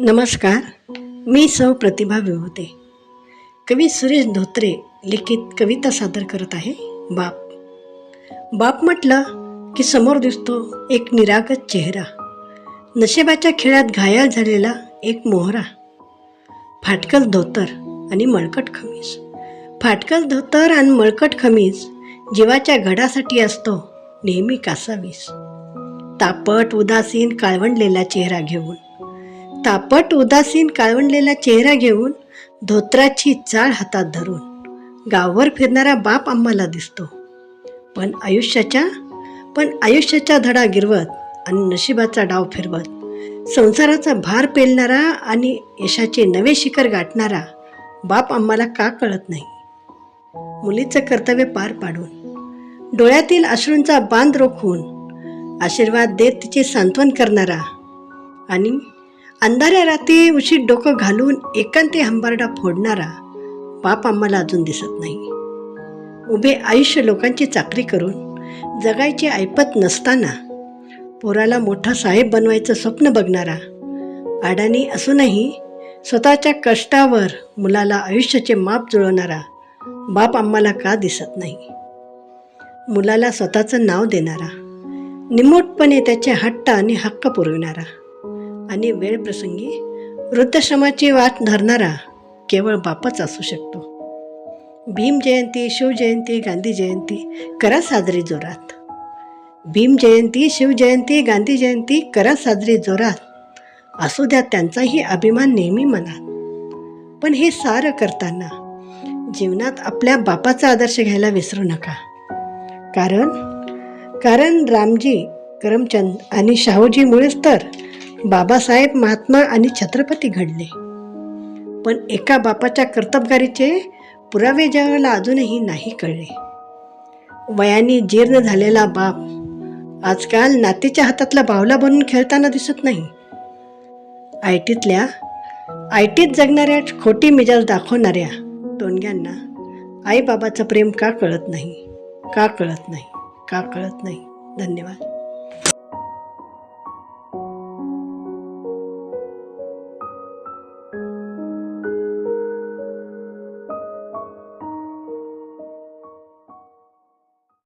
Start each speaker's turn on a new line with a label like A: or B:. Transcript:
A: नमस्कार मी सौ प्रतिभा विभूते. कवी सुरेश धोत्रे लिखित कविता सादर करत आहे बाप. बाप म्हटलं की समोर दिसतो एक निरागत चेहरा. नशेबाच्या खेळात घायाळ झालेला एक मोहरा. फाटकल धोतर आणि मळकट खमीज फाटकल धोतर आणि मळकट खमीज जीवाच्या घडासाठी असतो नेहमी कासावीस. तापट उदासीन काळवंडलेला चेहरा घेऊन. तापट उदासीन काळवंडलेला चेहरा घेऊन धोत्राची चाळ हातात धरून गावावर फिरणारा बाप आम्हाला दिसतो. पण आयुष्याच्या पण आयुष्याचा धडा गिरवत आणि नशिबाचा डाव फिरवत संसाराचा भार पेलणारा आणि यशाचे नवे शिखर गाठणारा बाप आम्हाला का कळत नाही? मुलीचं कर्तव्य पार पाडून डोळ्यातील अश्रूंचा बांध रोखून आशीर्वाद देत तिचे सांत्वन करणारा आणि अंधाऱ्या राती उशीत डोकं घालून एकांती हंबारडा फोडणारा बाप आम्हाला अजून दिसत नाही. उभे आयुष्य लोकांची चाकरी करून जगायची ऐपत नसताना पोराला मोठा साहेब बनवायचं स्वप्न बघणारा अडाणी असूनही स्वतःच्या कष्टावर मुलाला आयुष्याचे माप जुळवणारा बाप आम्हाला का दिसत नाही? मुलाला स्वतःचं नाव देणारा निमूटपणे त्याचे हट्ट आणि हक्क पुरविणारा आणि वेळ प्रसंगी वृद्धाश्रमाची वाट धरणारा केवळ बापच असू शकतो. भीम जयंती शिवजयंती गांधी जयंती करा साजरी जोरात. भीम जयंती शिवजयंती गांधी जयंती करा साजरी जोरात. असू द्या त्यांचाही अभिमान नेहमी मनात. पण हे सारं करताना जीवनात आपल्या बापाचा आदर्श घ्यायला विसरू नका. कारण कारण रामजी करमचंद आणि शाहूजीमुळेच तर बाबासाहेब महात्मा आणि छत्रपती घडले. पण एका बापाच्या कर्तबगारीचे पुरावे जगाला अजूनही नाही कळले. वयाने जीर्ण झालेला बाप आजकाल नातीच्या हातातला बावला बनून खेळताना दिसत नाही. आय टीतल्या आय टीत जगणाऱ्या खोटी मिजाज दाखवणाऱ्या टोनग्यांना आईबाबाचं प्रेम का कळत नाही? का कळत नाही? का कळत नाही? धन्यवाद.